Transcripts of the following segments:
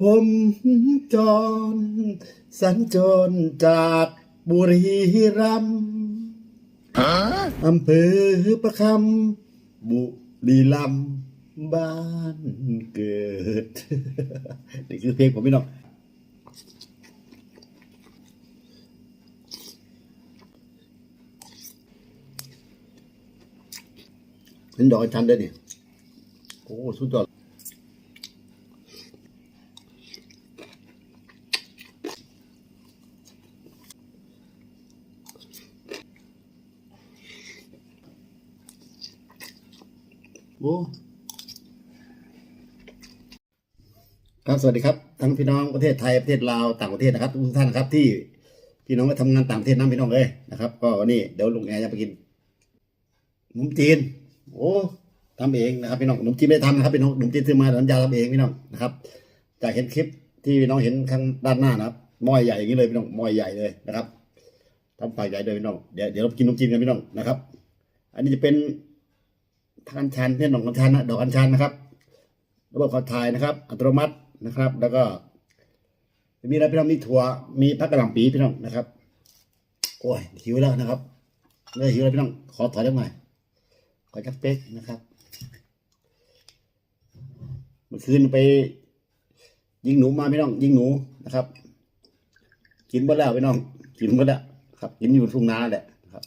ผมจรสัญจรจากบุรีรัมย์อำเภอประคำบุรีรัมย์บ้านเกิด นี่คือเพลงผมพี่น้องเห็นดอกอัญชันได้วยนี่โอ้ สุดยอด โอ้ครับสวัสดีครับทั้งพี่น้องประเทศไทยประเทศลาวต่างประเทศนะครับทุกท่านครับที่พี่น้องไปทำงานต่างประเทศนั่พี่น้องเลยนะครับ ก็วันนี้เดี๋ยวลุงแอร์จะไปกินขนมจีน โอ้ทำเองนะครับพี่น้องขนมจีนไม่ทำนะครับพี่น้องขนมจีนซื้อมาสัญญาทำเองพี่น้องนะครับ จากเห็นคลิปที่พี่น้องเห็นข้างด้านหน้านะครับม้อใหญ่อย่างนี้เลยพี่น้องม้อใหญ่เลยนะครับทำปากใหญ่เลยพี่น้องเดี๋ยวเดี๋ยวเรากินขนมจีนกันพี่น้องนะครับ อันนี้จะเป็น ทางอัญชันเพื่นดอกอัญชันนะดอกอัญชันนะครับ ระบบขับถ่ายนะครับ อัตโนมัตินะครับ แล้วก็ มีอะไรพี่น้องมีถั่วมีผักกระหล่ำปีพี่น้องนะครับ โอ้ยหิวแล้วนะครับเริ่มหิวแล้วพี่น้องขอถอยได้ไหมขอจักเป๊กนะครับเมื่อคืนไป ยิงหนูมาพี่น้อง ยิงหนูนะครับ กินหมดแล้วพี่น้อง กินหมดแล้วครับ กินอยู่ทุ่งนาแหละนะครับ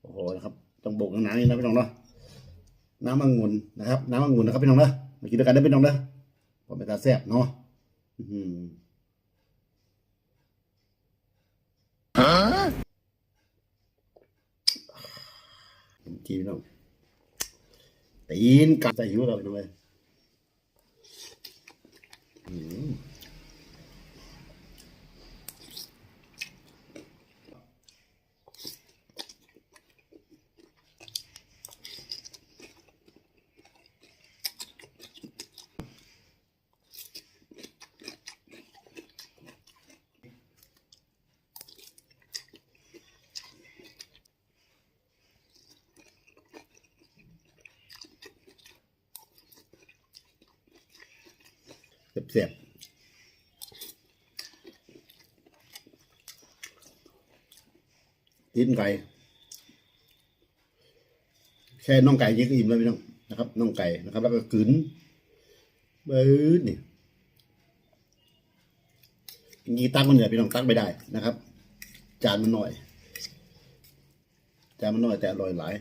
โอ้โหนะครับต้องโบกหนาๆนี่นะพี่น้องเนาะ น้ำองุ่นนะครับน้ำองุ่นนะครับพี่น้องนะมากินด้วยกันได้พี่น้องนะพอเป็นตาแซ่บเนาะอื้อหือจีพี่น้องตีนกัดใส่หิวเราไปเลยอืม เสียบๆตีนไก่แค่น่องไก่ยิงก็อิ่มแล้วพี่น้องนะครับน่องไก่นะครับ แล้วก็กลืนเบิร์ดนี่ยีตั้งมันเหนื่อยพี่น้องตั้งไม่ได้นะครับ จานมันหน่อย จานมันหน่อยแต่อร่อยหลาย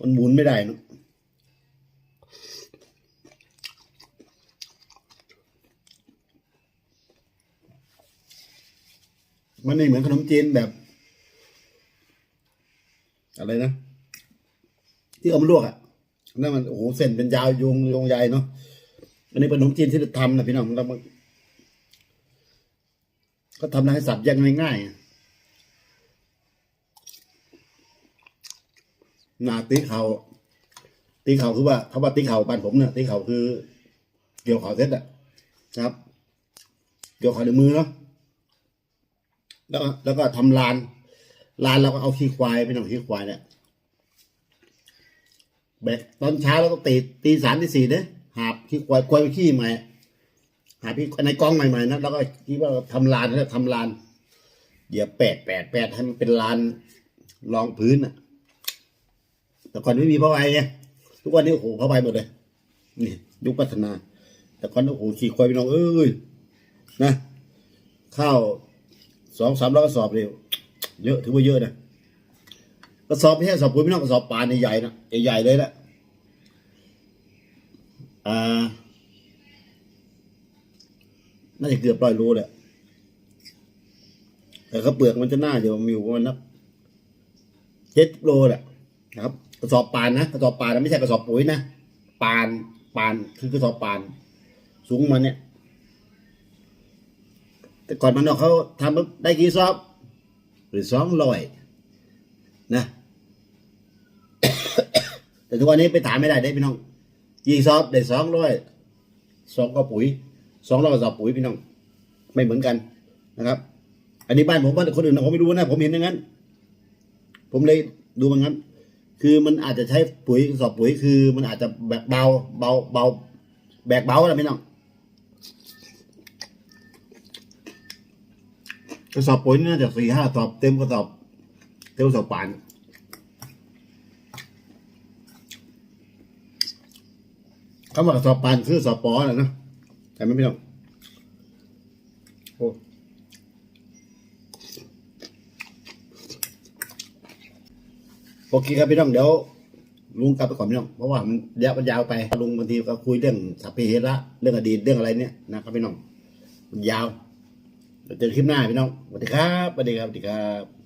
มันหมุนไม่ได้นะ มันไม่เหมือนขนมจีนแบบ อะไรนะที่เอามาลวกอะนั่นมันโอ้โหเส้นเป็นยาวโยงโยงใยเนาะอันนี้เป็นขนมจีนที่เราทำนะพี่น้องเรามาก็ทำให้สับยกง่ายๆหนาตีเขาตีเขาคือว่าเขาว่าตีเขาบ้านผมเนี่ยตีเขาคือ เกี่ยวเขาเสร็จอะนะครับ เกี่ยวเขาในมือเนาะ แล้วก็แล้วก็ทำลานลานเราก็เอาขี้ควายไปหน่อยขี้ควายเนี่ยแบกตอนเช้าเราก็ตีตีสามตีสี่เนี่ยหาบขี้ควายควายไปขี้ใหม่หาพี่ในกล้องใหม่ๆนะแล้วก็คิดว่าทำลานแล้วทำลานเหยียบแปดแปดแปดให้มันเป็นลานรองพื้นอะ แต่ก่อนไม่มีผ้าใบไงทุกวันนี้โอ้โหผ้าใบหมดเลยนี่ยุคพัฒนา แต่ก่อนโอ้โหขี่ควายไปน้องเอ้ยนะข้าว สองสามร้อยกระสอบเร็วเยอะถือว่าเยอะนะกระสอบไม่ใช่กระสอบปุ๋ยไม่ต้องกระสอบปานใหญ่ๆนะใหญ่ๆเลยแหละอ่าน่าจะเกือบร้อยโลแหละแต่ข้าเปลือกมันจะหน่าจะมีอยู่ประมาณนักเจ็ดโลแหละนะครับ กระสอบปานนะกระสอบปานนะไม่ใช่กระสอบปุ๋ยนะปานปานคือกระสอบปาน สูงมันเนี่ย แต่ก่อนมันเนาะเขาทำได้กี่ซอบหรือสองร้อยนะ แต่ทุกวันนี้ไปถามไม่ได้ได้พี่น้องกี่ซอบได้สองร้อยสองก็ปุ๋ยสองร้อยกระสอบปุ๋ยพี่น้อง ไม่เหมือนกันนะครับ อันนี้บ้านผมบ้านคนอื่นผมไม่รู้นะ ผมเห็นอย่างนั้น ผมเลยดูมันงั้น คือมันอาจจะใช้ปุ๋ยสอบปุ๋ยคือ มันอาจจะแบบเบาเบาเบาแบกเบานะไรพี่น้อง กระสอบปุ๋ยนี่น่าจะสี่ห้าสอบเต็มกระสอบเต็มกระสอบป่านคำว่ากระสอบป่านคือกระสอบปอแหละนะแต่ไม่พี่น้องโอ้โอเคครับพี่น้องเดี๋ยวลุงกลับไปก่อนพี่น้องเพราะว่ามันระยะมันยาวไปลุงบางทีก็คุยเรื่องสัพเพเหระเรื่องอดีตเรื่องอะไรเนี่ยนะครับพี่น้องมันยาว เจอคลิปหน้าพี่น้องสวัสดีครับสวัสดีครับสวัสดีครับ